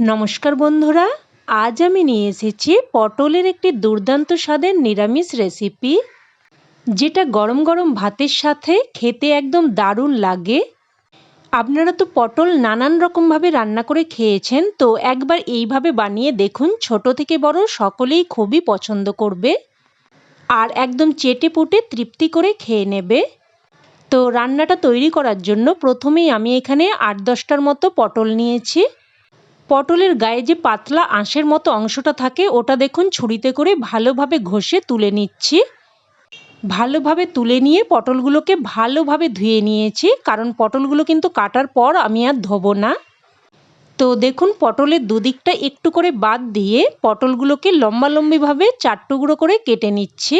নমস্কার বন্ধুরা, আজ আমি নিয়ে এসেছি পটলের একটি দুর্দান্ত স্বাদের নিরামিষ রেসিপি যেটা গরম গরম ভাতের সাথে খেতে একদম দারুণ লাগে। আপনারা তো পটল নানান রকমভাবে রান্না করে খেয়েছেন, তো একবার এইভাবে বানিয়ে দেখুন, ছোট থেকে বড় সকলেই খুবই পছন্দ করবে। আর একদম চেটে পুটে তৃপ্তি করে খেয়ে নেবে। তো রান্নাটা তৈরি করার জন্য প্রথমেই আমি এখানে আট দশটার মতো পটল নিয়েছি। পটলের গায়ে যে পাতলা আঁশের মতো অংশটা থাকে, ওটা দেখুন ছুরিতে করে ভালোভাবে ঘষে তুলে নিচ্ছি। ভালোভাবে তুলে নিয়ে পটলগুলোকে ভালোভাবে ধুয়ে নিয়েছি, কারণ পটলগুলো কিন্তু কাটার পর আমি আর ধোবো না। তো দেখুন, পটলের দুদিকটা একটু করে বাদ দিয়ে পটলগুলোকে লম্বা লম্বিভাবে চার টুকরো করে কেটে নিচ্ছি।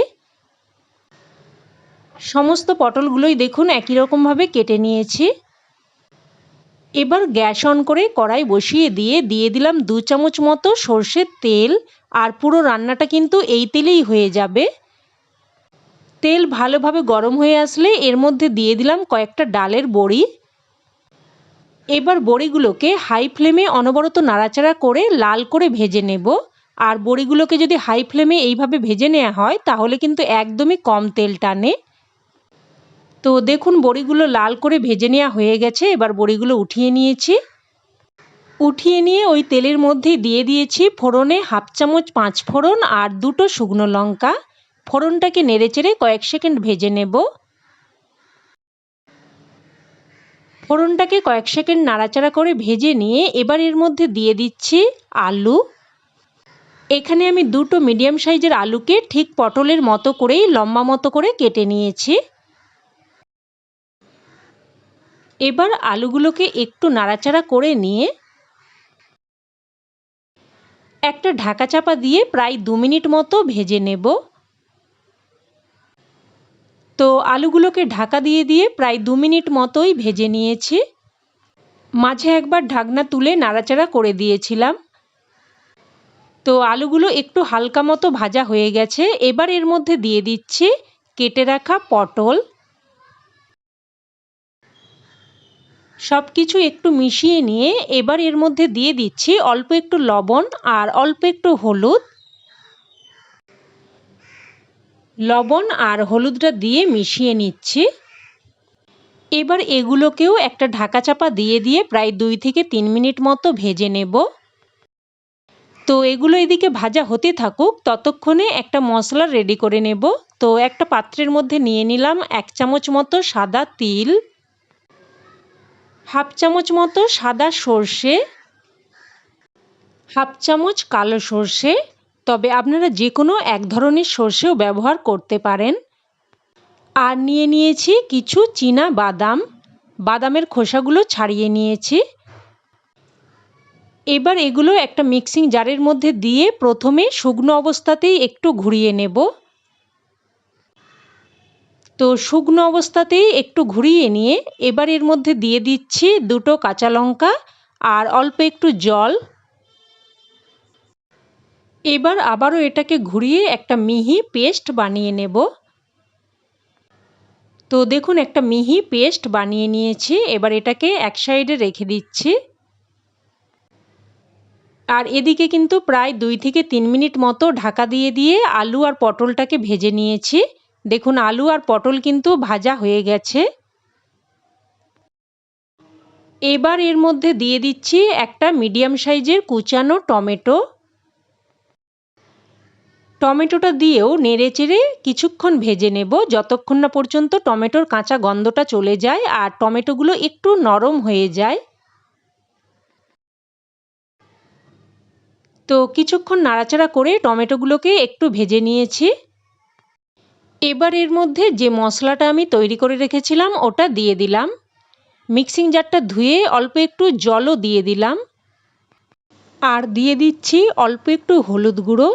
সমস্ত পটলগুলোই দেখুন একই রকমভাবে কেটে নিয়েছি। এবার গ্যাস অন করে কড়াই বসিয়ে দিয়ে দিয়ে দিলাম দু চামচ মতো সর্ষের তেল। আর পুরো রান্নাটা কিন্তু এই তেলেই হয়ে যাবে। তেল ভালোভাবে গরম হয়ে আসলে এর মধ্যে দিয়ে দিলাম কয়েকটা ডালের বড়ি। এবার বড়িগুলোকে হাই ফ্লেমে অনবরত নাড়াচাড়া করে লাল করে ভেজে নেব। আর বড়িগুলোকে যদি হাই ফ্লেমে এইভাবে ভেজে নেওয়া হয়, তাহলে কিন্তু একদমই কম তেল টানে। তো দেখুন, বড়িগুলো লাল করে ভেজে নেওয়া হয়ে গেছে। এবার বড়িগুলো উঠিয়ে নিয়েছি। উঠিয়ে নিয়ে ওই তেলের মধ্যে দিয়ে দিয়েছি ফোড়নে হাফ চামচ পাঁচ ফোড়ন আর দুটো শুকনো লঙ্কা। ফোড়নটাকে নেড়েচেড়ে কয়েক সেকেন্ড ভেজে নেব। ফোড়নটাকে কয়েক সেকেন্ড নাড়াচাড়া করে ভেজে নিয়ে এবার এর মধ্যে দিয়ে দিচ্ছি আলু। এখানে আমি দুটো মিডিয়াম সাইজের আলুকে ঠিক পটলের মতো করেই, লম্বা মতো করে কেটে নিয়েছি। এবার আলুগুলোকে একটু নাড়াচাড়া করে নিয়ে একটা ঢাকা চাপা দিয়ে প্রায় দু মিনিট মতো ভেজে নেব। তো আলুগুলোকে ঢাকা দিয়ে দিয়ে প্রায় দু মিনিট মতোই ভেজে নিয়েছি। মাঝে একবার ঢাকনা তুলে নাড়াচাড়া করে দিয়েছিলাম। তো আলুগুলো একটু হালকা মতো ভাজা হয়ে গেছে। এবার এর মধ্যে দিয়ে দিচ্ছি কেটে রাখা পটল। সব কিছু একটু মিশিয়ে নিয়ে এবার এর মধ্যে দিয়ে দিচ্ছি অল্প একটু লবণ আর অল্প একটু হলুদ। লবণ আর হলুদটা দিয়ে মিশিয়ে নিচ্ছি। এবার এগুলোকেও একটা ঢাকা চাপা দিয়ে দিয়ে প্রায় দুই থেকে তিন মিনিট মতো ভেজে নেব। তো এগুলো এদিকে ভাজা হতে থাকুক, ততক্ষণে একটা মশলা রেডি করে নেব। তো একটা পাত্রের মধ্যে নিয়ে নিলাম এক চামচ মতো সাদা তিল। হাফ চামচ মতো সাদা সর্ষে, হাফ চামচ কালো সর্ষে। তবে আপনারা যে কোনো এক ধরনের সর্ষেও ব্যবহার করতে পারেন। আর নিয়ে নিয়েছি কিছু চীনা বাদাম। বাদামের খোসাগুলো ছাড়িয়ে নিয়েছি। এবার এগুলো একটা মিক্সিং জারের মধ্যে দিয়ে প্রথমে শুকনো অবস্থাতেই একটু ঘুরিয়ে নেব। তো শুকনো অবস্থাতেই একটু ঘুরিয়ে নিয়ে এবার এর মধ্যে দিয়ে দিচ্ছি দুটো কাঁচা লঙ্কা আর অল্প একটু জল। এবার আবারও এটাকে ঘুরিয়ে একটা মিহি পেস্ট বানিয়ে নেব। তো দেখুন একটা মিহি পেস্ট বানিয়ে নিয়েছি, এবার এটাকে এক সাইডে রেখে দিচ্ছি। আর এদিকে কিন্তু প্রায় দুই থেকে তিন মিনিট মতো ঢাকা দিয়ে দিয়ে আলু আর পটলটাকে ভেজে নিয়েছি। দেখুন, আলু আর পটল কিন্তু ভাজা হয়ে গেছে। এবার এর মধ্যে দিয়ে দিচ্ছি একটা মিডিয়াম সাইজের কুচানো টমেটো। টমেটোটা দিয়েও নেড়ে চেড়ে কিছুক্ষণ ভেজে নেব, যতক্ষণ না পর্যন্ত টমেটোর কাঁচা গন্ধটা চলে যায় আর টমেটোগুলো একটু নরম হয়ে যায়। তো কিছুক্ষণ নাড়াচাড়া করে টমেটোগুলোকে একটু ভেজে নিয়েছি। এবার এর মধ্যে যে মশলাটা আমি তৈরি করে রেখেছিলাম, ওটা দিয়ে দিলাম। মিক্সিং জারটা ধুয়ে অল্প একটু জলও দিয়ে দিলাম। আর দিয়ে দিচ্ছি অল্প একটু হলুদ গুঁড়ো,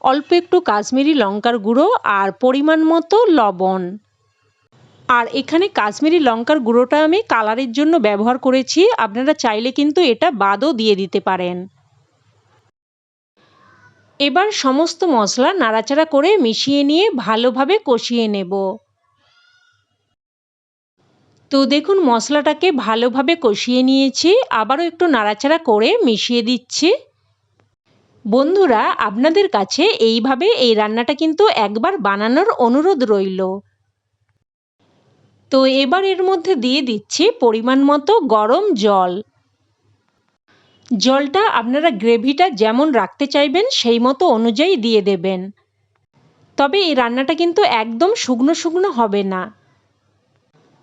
অল্প একটু কাশ্মীরি লঙ্কার গুঁড়ো আর পরিমাণ মতো লবণ। আর এখানে কাশ্মীরি লঙ্কার গুঁড়োটা আমি কালারের জন্য ব্যবহার করেছি। আপনারা চাইলে কিন্তু এটা বাদও দিয়ে দিতে পারেন। এবার সমস্ত মশলা নাড়াচাড়া করে মিশিয়ে নিয়ে ভালোভাবে কষিয়ে নেব। তো দেখুন, মশলাটাকে ভালোভাবে কষিয়ে নিয়েছি। আবারও একটু নাড়াচাড়া করে মিশিয়ে দিচ্ছি। বন্ধুরা, আপনাদের কাছে এইভাবে এই রান্নাটা কিন্তু একবার বানানোর অনুরোধ রইল। তো এবার এর মধ্যে দিয়ে দিচ্ছি পরিমাণ মতো গরম জল। জলটা আপনারা গ্রেভিটা যেমন রাখতে চাইবেন, সেই মতো অনুযায়ী দিয়ে দেবেন। তবে এই রান্নাটা কিন্তু একদম শুকনো শুকনো হবে না।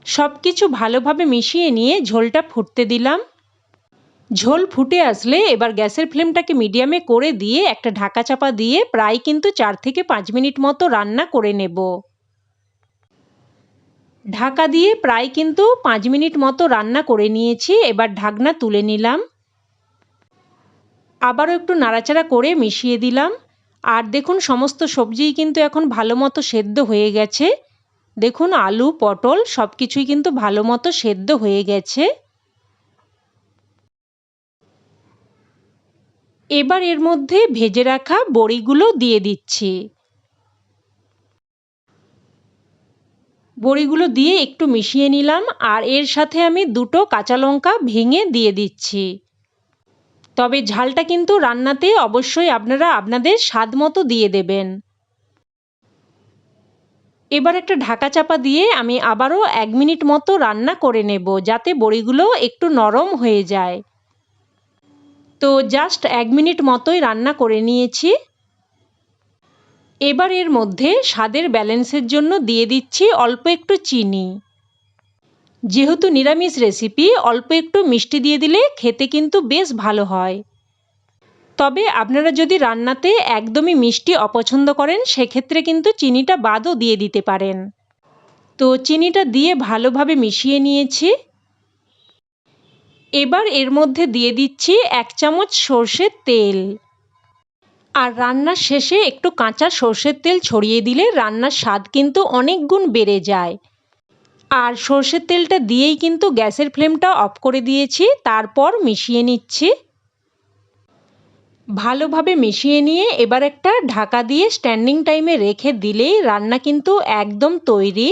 সব কিছু ভালোভাবে মিশিয়ে নিয়ে ঝোলটা ফুটতে দিলাম। ঝোল ফুটে আসলে এবার গ্যাসের ফ্লেমটাকে মিডিয়ামে করে দিয়ে একটা ঢাকা চাপা দিয়ে প্রায় কিন্তু চার থেকে পাঁচ মিনিট মতো রান্না করে নেব। ঢাকা দিয়ে প্রায় কিন্তু পাঁচ মিনিট মতো রান্না করে নিয়েছি, এবার ঢাকনা তুলে নিলাম। আবারও একটু নাড়াচাড়া করে মিশিয়ে দিলাম। আর দেখুন, সমস্ত সবজিই কিন্তু এখন ভালো মতো সেদ্ধ হয়ে গেছে। দেখুন, আলু, পটল সব কিছুই কিন্তু ভালো মতো সেদ্ধ হয়ে গেছে। এবার এর মধ্যে ভেজে রাখা বড়িগুলো দিয়ে দিচ্ছি। বড়িগুলো দিয়ে একটু মিশিয়ে নিলাম। আর এর সাথে আমি দুটো কাঁচা লঙ্কা ভেঙে দিয়ে দিচ্ছি। তবে ঝালটা কিন্তু রান্নাতে অবশ্যই আপনারা আপনাদের স্বাদ মতো দিয়ে দেবেন। এবার একটা ঢাকা চাপা দিয়ে আমি আবারও এক মিনিট মতো রান্না করে নেব যাতে বড়িগুলো একটু নরম হয়ে যায়। তো জাস্ট এক মিনিট মতোই রান্না করে নিয়েছি। এবার এর মধ্যে স্বাদের ব্যালেন্সের জন্য দিয়ে দিচ্ছি অল্প একটু চিনি। যেহেতু নিরামিষ রেসিপি অল্প একটু মিষ্টি দিয়ে দিলে খেতে কিন্তু বেশ ভালো হয়। তবে আপনারা যদি রান্নাতে একদমই মিষ্টি অপছন্দ করেন, সেক্ষেত্রে কিন্তু চিনিটা বাদও দিয়ে দিতে পারেন। তো চিনিটা দিয়ে ভালোভাবে মিশিয়ে নিয়েছি। এবার এর মধ্যে দিয়ে দিচ্ছি এক চামচ সর্ষের তেল। আর রান্নার শেষে একটু কাঁচা সর্ষের তেল ছড়িয়ে দিলে রান্নার স্বাদ কিন্তু অনেক গুণ বেড়ে যায়। আর সর্ষের তেলটা দিয়েই কিন্তু গ্যাসের ফ্লেমটা অফ করে দিয়েছি, তারপর মিশিয়ে নিচ্ছি। ভালোভাবে মিশিয়ে নিয়ে এবার একটা ঢাকা দিয়ে স্ট্যান্ডিং টাইমে রেখে দিলেই রান্না কিন্তু একদম তৈরি।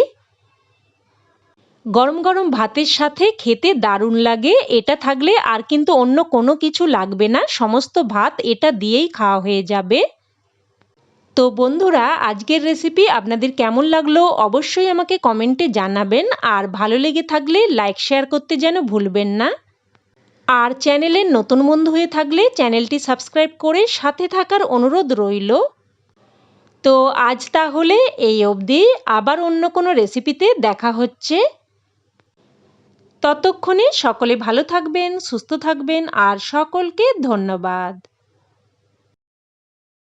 গরম গরম ভাতের সাথে খেতে দারুণ লাগে, এটা থাকলে আর কিন্তু অন্য কোনো কিছু লাগবে না, সমস্ত ভাত এটা দিয়েই খাওয়া হয়ে যাবে। তো বন্ধুরা, আজকের রেসিপি আপনাদের কেমন লাগল অবশ্যই আমাকে কমেন্টে জানাবেন। আর ভালো লেগে থাকলে লাইক শেয়ার করতে যেন ভুলবেন না। আর চ্যানেলের নতুন বন্ধু হয়ে থাকলে চ্যানেলটি সাবস্ক্রাইব করে সাথে থাকার অনুরোধ রইল। তো আজ তাহলে এই অবধি। আবার অন্য কোনো রেসিপিতে দেখা হচ্ছে। ততক্ষণে সকলে ভালো থাকবেন, সুস্থ থাকবেন। আর সকলকে ধন্যবাদ।